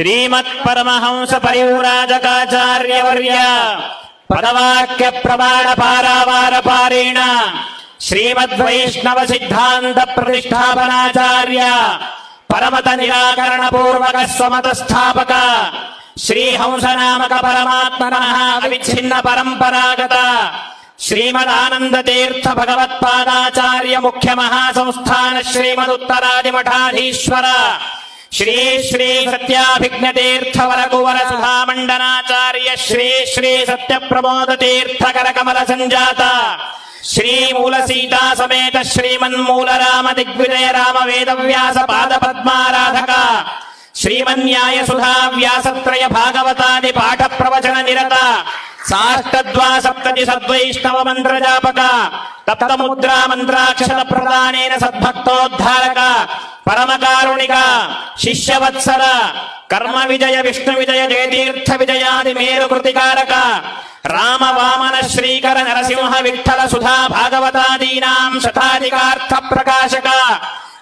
శ్రీమత్పరమహంస పరివ్రాజకాచార్యవర్య పదవాక్య ప్రమాణ పారావార పారేణ శ్రీమద్వైష్ణవ సిద్ధాంత ప్రతిష్టాపనాచార్య పరమత నిరాకరణ పూర్వక స్వమత స్థాపక శ్రీహంసనామక పరమాత్మన అవిచ్ఛిన్న పరంపరాగత శ్రీమదానంద తీర్థ భగవత్పాదాచార్య ముఖ్య మహాసంస్థాన శ్రీమదుత్తరాది మఠాధీశ్వర శ్రీ శ్రీ సత్యాభిజ్ఞతీర్థవరకువర తీర్థ సుధామండనాచార్య శ్రీ శ్రీ సత్య ప్రమోద తీర్థ కరకమల సంజాత శ్రీ మూల సీతా సమేత శ్రీమన్మూల రామ దిగ్విజయ రామ వేదవ్యాస పాద పద్మారాధక శ్రీమన్యాయ సుధా వ్యాసత్రయ భాగవతాది పాఠ ప్రవచన నిరత సాష్టద్వా సప్తతి సద్వైష్ణవ మంత్ర జాపక తప్త ముద్రా మంత్రాక్షర ప్రదానేన సద్భక్తోద్ధారక పరమకారుణిక శిష్యవత్సర కర్మ విజయ విష్ణు విజయ జయతీర్థ విజయాది మేరు కృతికారక రామ వామన శ్రీకర నరసింహ విఠల సుధా భాగవతాదీనాం శతాధికార్థ ప్రకాశక.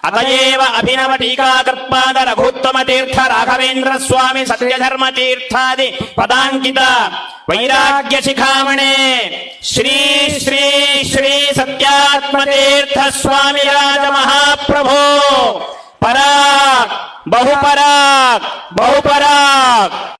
అతయేవ అభినవ టీకాకృత్పాద రఘుత్తమ తీర్థ రాఘవేంద్ర స్వామి సత్యధర్మ తీర్థాది పదాంకిత వైరాగ్య శిఖామణే. శ్రీ శ్రీ శ్రీ సత్యాత్మ తీర్థ స్వామి రాజ మహాప్రభో. बहुपराग बहुपराग।